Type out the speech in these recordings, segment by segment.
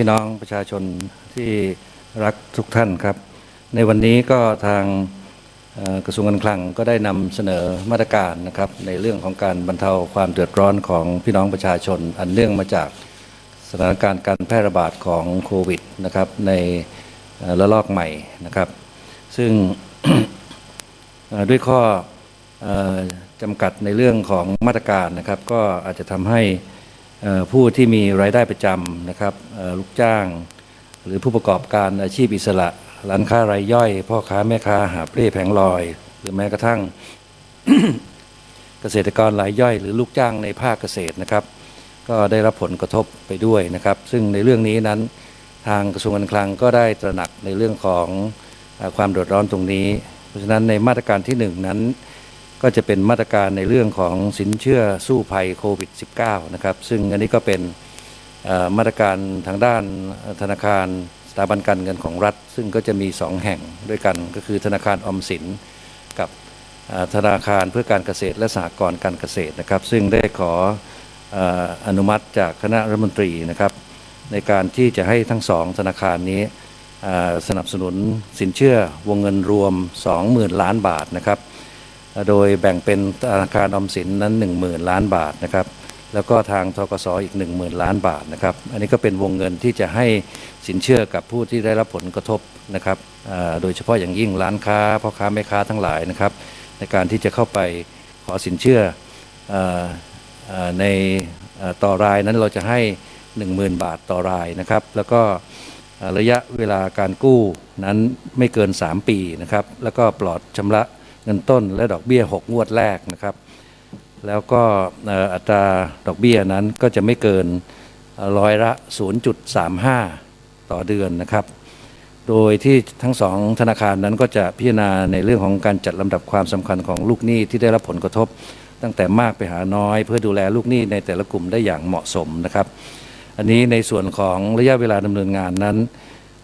พี่น้องประชาชนที่รักทุกท่านครับ ในวันนี้ก็ทางกระทรวงการคลังก็ได้นำเสนอมาตรการนะครับในเรื่องของการบรรเทาความเดือดร้อนของพี่น้องประชาชน อันเนื่องมาจากสถานการณ์การแพร่ระบาดของโควิดนะครับในระลอกใหม่นะครับ ซึ่งด้วยข้ออ่อจำกัดในเรื่องของมาตรการนะครับ ก็อาจจะทำให้ ผู้ที่มีรายได้ประจำนะครับลูกจ้าง หรือผู้ประกอบการอาชีพอิสระ ร้านค้ารายย่อย พ่อค้าแม่ค้าหาบเร่แผงลอย หรือแม้กระทั่งเกษตรกรรายย่อย หรือลูกจ้างในภาคเกษตรนะครับ ก็ได้รับผลกระทบไปด้วยนะครับ ซึ่งในเรื่องนี้นั้นทางกระทรวงการคลังก็ได้ตระหนักในเรื่องของความเดือดร้อนตรงนี้ เพราะฉะนั้นในมาตรการที่หนึ่งนั้น ก็จะเป็นมาตรการในเรื่องของสินเชื่อสู้ภัยโควิด -19 นะครับ ซึ่งอันนี้ก็เป็นมาตรการทางด้านธนาคารสถาบันการเงินของรัฐ ซึ่งก็จะมี 2 แห่งด้วยกันก็คือธนาคารออมสินกับธนาคารเพื่อการเกษตรและสหกรณ์การเกษตรนะครับ ซึ่งได้ขออนุมัติจากคณะรัฐมนตรีนะครับ ในการที่จะให้ทั้งสองธนาคารนี้สนับสนุนสินเชื่อวงเงินรวม 20,000 ล้านบาทนะครับ โดยแบ่งเป็นธนาคารออมสินนั้น 10,000 ล้านบาทนะครับแล้วก็ทางทกสอีก 10,000 ล้านบาทนะครับ อันนี้ก็เป็นวงเงินที่จะให้สินเชื่อกับผู้ที่ได้รับผลกระทบนะครับโดยเฉพาะอย่างยิ่งร้านค้าพ่อค้าแม่ค้าทั้งหลายนะครับ ในการที่จะเข้าไปขอสินเชื่ออในต่อรายนั้นเราจะให้ 10,000 บาทต่อรายนะครับ แล้วก็ระยะเวลาการกู้นั้นไม่เกิน 3 ปีนะครับ แล้วก็ปลอดชำระ เงินต้นและดอกเบี้ย 6 งวดแรกนะครับ แล้วก็อัตราดอกเบี้ยนั้นก็จะไม่เกินเอ่อร้อยละ 0.35 ต่อเดือนนะครับ โดยที่ทั้งสองธนาคารนั้นก็จะพิจารณาในเรื่องของการจัดลำดับความสำคัญของลูกหนี้ที่ได้รับผลกระทบ ตั้งแต่มากไปหาน้อย เพื่อดูแลลูกหนี้ในแต่ละกลุ่มได้อย่างเหมาะสมนะครับ อันนี้ในส่วนของระยะเวลาดำเนินงานนั้น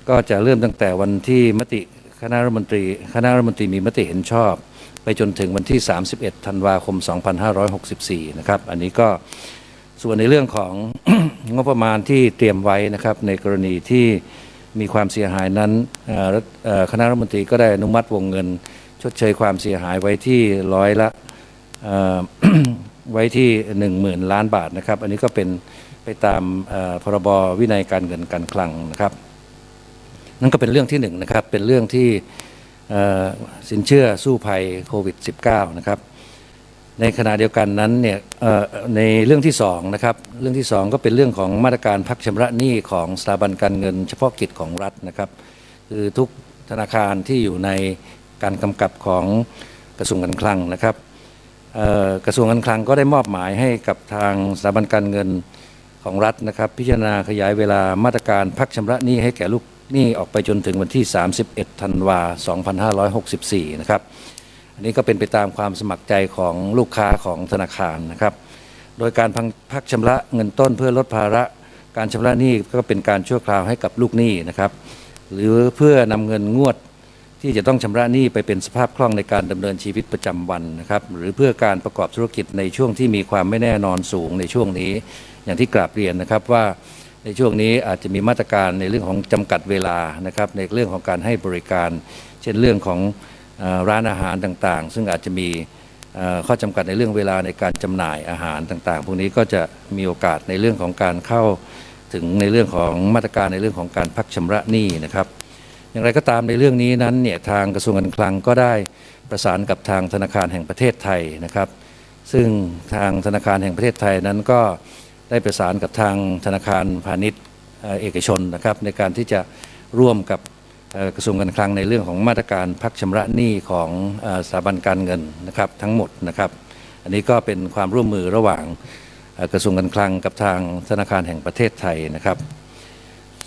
ก็จะเริ่มตั้งแต่วันที่มติคณะรัฐมนตรี คณะรัฐมนตรีมีมติเห็นชอบ ไปจนถึงวันที่ 31 ธันวาคม 2564 นะครับ อันนี้ก็ส่วนในเรื่องของงบประมาณที่เตรียมไว้นะครับในกรณีที่มีความเสียหายนั้นคณะรัฐมนตรีก็ได้อนุมัติวงเงิน ชดเชยความเสียหายไว้ที่ร้อยละไว้ที่ 10,000 ล้านบาทนะครับ อันนี้ก็เป็นไปตามพรบวินัยการเงินการคลังนะครับ นั่นก็เป็นเรื่องที่หนึ่งนะครับเป็นเรื่องที่ สินเชื่อสู้ภัยโควิด -19 นะครับในขณะเดียวกันนั้นเนี่ยในเรื่องที่สองนะครับเรื่องที่สองก็เป็นเรื่องของมาตรการพักชำระหนี้ของสถาบันการเงิน เฉพาะกิจของรัฐนะครับคือทุกธนาคารที่อยู่ในการกำกับของกระทรวงการคลังนะครับกระทรวงการคลังก็ได้มอบหมายให้กับทางสถาบันการเงินของรัฐนะครับ พิจารณาขยายเวลามาตรการพักชำระหนี้ให้แก่ลูก นี้ออกไปจนถึงวันที่ 31 ธันวา 2564 นะครับ อันนี้ก็เป็นไปตามความสมัครใจของลูกค้าของธนาคารนะครับ โดยการพังพักชำระเงินต้นเพื่อลดภาระ การชำระหนี้ก็เป็นการชั่วคราวให้กับลูกหนี้นะครับ หรือเพื่อนำเงินงวดที่จะต้องชำระหนี้ไปเป็นสภาพคล่องในการดำเนินชีวิตประจำวันนะครับ หรือเพื่อการประกอบธุรกิจในช่วงที่มีความไม่แน่นอนสูงในช่วงนี้ อย่างที่กราบเรียนนะครับว่า ในช่วงนี้อาจจะมีมาตรการในเรื่องของจำกัดเวลานะครับในเรื่องของการให้บริการ เช่นเรื่องของร้านอาหารต่างๆ ซึ่งอาจจะมีข้อจำกัดในเรื่องเวลาในการจำหน่ายอาหารต่างๆ พวกนี้ก็จะมีโอกาสในเรื่องของการเข้าถึงในเรื่องของมาตรการในเรื่องของการพักชำระหนี้นะครับ อย่างไรก็ตามในเรื่องนี้นั้นเนี่ยทางกระทรวงการคลังก็ได้ประสานกับทางธนาคารแห่งประเทศไทยนะครับ ซึ่งทางธนาคารแห่งประเทศไทยนั้นก็ ได้ประสานกับทางธนาคารพาณิชย์เอกชนนะครับในการที่จะร่วมกับกระทรวงการคลังในเรื่องของมาตรการพักชำระหนี้ของสถาบันการเงินนะครับทั้งหมดนะครับ อันนี้ก็เป็นความร่วมมือระหว่างกระทรวงการคลังกับทางธนาคารแห่งประเทศไทยนะครับ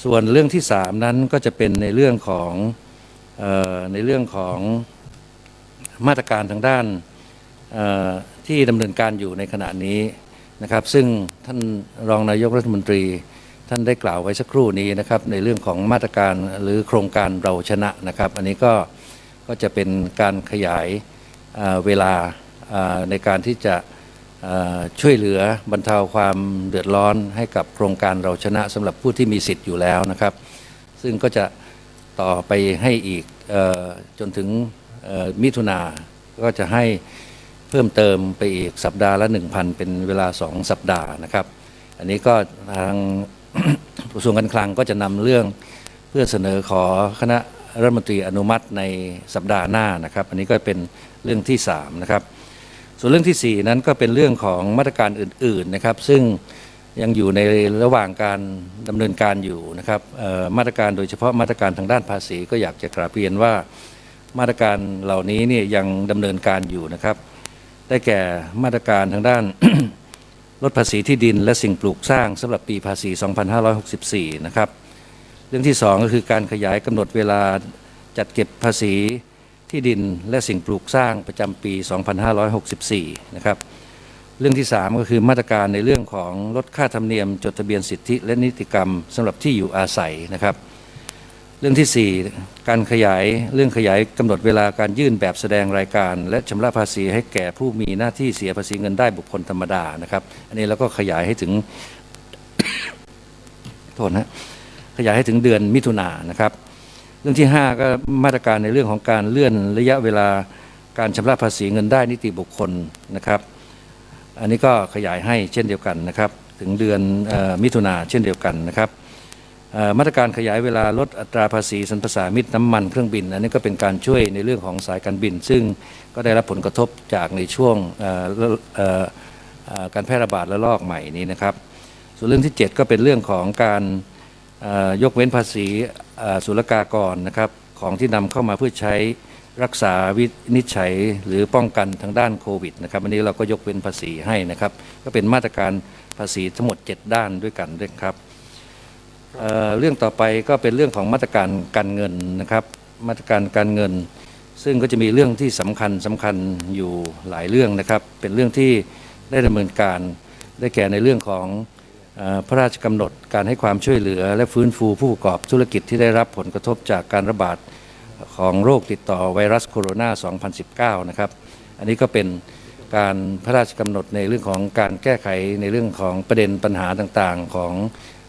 ส่วนเรื่องที่ 3 นั้นก็จะเป็นในเรื่องของในเรื่องของมาตรการทางด้านที่ดำเนินการอยู่ในขณะนี้ นะครับ ซึ่งท่านรองนายกรัฐมนตรีท่านได้กล่าวไว้สักครู่นี้นะครับในเรื่องของมาตรการหรือโครงการเราชนะนะครับ อันนี้ก็ก็จะเป็นการขยายเอ่อเวลาในการที่จะช่วยเหลือบรรเทาความเดือดร้อนให้กับโครงการเราชนะสำหรับผู้ที่มีสิทธิ์อยู่แล้วนะครับ ซึ่งก็จะต่อไปให้อีกอจนถึงมิถุนาก็จะให้ เพิ่มเติมไปอีกสัปดาห์ละ 1,000 เป็นเวลา 2 สัปดาห์นะครับ อันนี้ก็ทางกระทรวงการคลังก็จะนำเรื่องเพื่อเสนอขอคณะรัฐมนตรีอนุมัติในสัปดาห์หน้านะครับ อันนี้ก็เป็นเรื่องที่ 3 นะครับ ส่วนเรื่องทีสี่4 นั้นก็เป็นเรื่องของมาตรการอื่นๆนะครับ ซึ่งยังอยู่ในระหว่างการดำเนินการอยู่นะครับมาตรการโดยเฉพาะมาตรการทางด้านภาษีก็อยากจะกราบเรียนว่ามาตรการเหล่านี้เนี่ยยังดำเนินการอยู่นะครับ ได้แก่มาตรการทางด้านลดภาษีที่ดินและสิ่งปลูกสร้างสำหรับปีภาษี 2564 นะครับ เรื่องที่ 2 ก็คือการขยายกำหนดเวลาจัดเก็บภาษีที่ดินและสิ่งปลูกสร้างประจำปี 2564 นะครับ เรื่องที่ 3 ก็คือมาตรการในเรื่องของลดค่าธรรมเนียม จดทะเบียนสิทธิและนิติกรรมสำหรับที่อยู่อาศัยนะครับ เรื่องทีสี่ 4 การขยายเรื่องขยายกำหนดเวลาการยื่นแบบแสดงรายการ และชำระภาษีให้แก่ผู้มีหน้าที่เสียภาษีเงินได้บุคคลธรรมดานะครับ อันนี้เราก็ขยายให้ถึง โทษนะขยายให้ถึงเดือนมิถุนายนนะครับ เรื่องที่ 5 ก็มาตรการในเรื่องของการเลื่อนระยะเวลาการชำระภาษีเงินได้นิติบุคคลนะครับ อันนี้ก็ขยายให้เช่นเดียวกันนะครับ ถึงเดือนออมิถุนาเช่นเดียวกันนะครับ มาตรการขยายเวลาลดอัตราภาษีสรรพสามิตน้ำมันเครื่องบิน อันนี้ก็เป็นการช่วยในเรื่องของสายการบิน ซึ่งก็ได้รับผลกระทบจากในช่วงการแพร่ระบาดระลอกใหม่นี้นะครับ ส่วนเรื่องที่ 7 ก็เป็นเรื่องของการยกเว้นภาษีศุลกากรนะครับของที่นำเข้ามาเพื่อใช้รักษาวินิจฉัยหรือป้องกันทางด้านโควิดนะครับอันนี้เราก็ยกเว้นภาษีให้นะครับ ก็เป็นมาตรการภาษีทั้งหมด 7 ด้านด้วยกันด้วยครับ เเรื่องต่อไปก็เป็นเรื่องของมาตรการการเงินนะครับ มาตรการการเงิน ซึ่งก็จะมีเรื่องที่สำคัญสำคัญอยู่หลายเรื่องนะครับ เป็นเรื่องที่ได้ดำเนินการได้แก่ในเรื่องของออพระราชกำหนดการให้ความช่วยเหลือ และฟื้นฟูผู้ประกอบธุรกิจที่ได้รับผลกระทบจากการระบาดของโรคติดต่อไวรัสโคโรนา 2019 นะครับ อันนี้ก็เป็นการพระราชกำหนดในเรื่องของการแก้ไขในเรื่องของประเด็นปัญหาต่างๆ ของ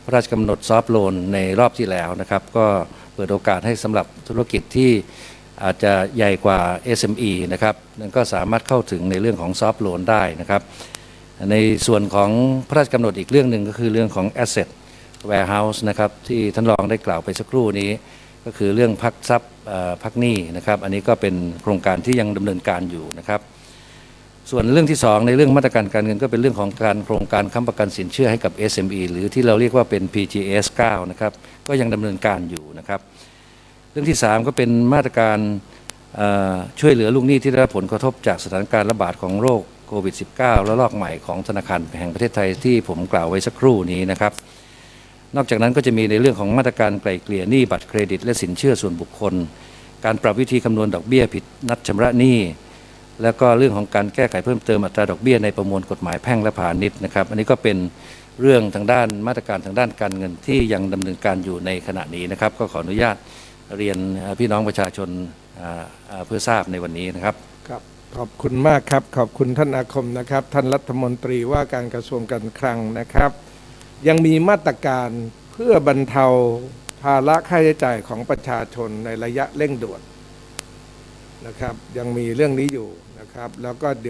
ระราชกำหนดซอฟต์โลนในรอบที่แล้วนะครับ ก็เปิดโอกาสให้สำหรับธุรกิจที่อาจจะใหญ่กว่า SME นะครับนั่นก็สามารถเข้าถึงในเรื่องของซอฟต์โลนได้นะครับ ในส่วนของพระราชกำหนดอีกเรื่องหนึ่งก็คือเรื่องของ asset warehouse นะครับที่ท่านรองได้กล่าวไปสักครู่นี้ก็คือเรื่องพักทรัพย์พักหนี้นะครับ อันนี้ก็เป็นโครงการที่ยังดำเนินการอยู่นะครับ ส่วนเรื่องที่2ในเรื่องมาตรการการเงินก็เป็นเรื่องของการโครงการค้ำประกันสินเชื่อให้กับ SME หรือที่เราเรียกว่าเป็น PGS 9นะครับก็ยังดำเนินการอยู่นะครับเรื่องที่ 3 ก็เป็นมาตรการช่วยเหลือลูกหนี้ที่ได้รับผลกระทบจากสถานการณ์ระบาดของโรคโควิด -19 และลอกใหม่ของธนาคารแห่งประเทศไทยที่ผมกล่าวไว้สักครู่นี้นะครับ นอกจากนั้นก็จะมีในเรื่องของมาตรการไกล่เกลี่ยหนี้บัตรเครดิต และสินเชื่อส่วนบุคคล การปรับวิธีคำนวณดอกเบี้ยผิดนัดชำระหนี้ แล้วก็เรื่องของการแก้ไขเพิ่มเติมอัตราดอกเบี้ยในประมวลกฎหมายแพ่งและพาณิชย์นะครับ อันนี้ก็เป็นเรื่องทางด้านมาตรการทางด้านการเงินที่ยังดำเนินการอยู่ในขณะนี้นะครับ ก็ขออนุญาตเรียนพี่น้องประชาชนเพื่อทราบในวันนี้นะครับครับขอบคุณมากครับ ขอบคุณท่านอาคมนะครับ ท่านรัฐมนตรีว่าการกระทรวงการคลังนะครับ ยังมีมาตรการเพื่อบรรเทาภาระค่าใช้จ่ายของประชาชนในระยะเร่งด่วนนะครับ ยังมีเรื่องนี้อยู่ นะครับ แล้วก็เดี๋ยว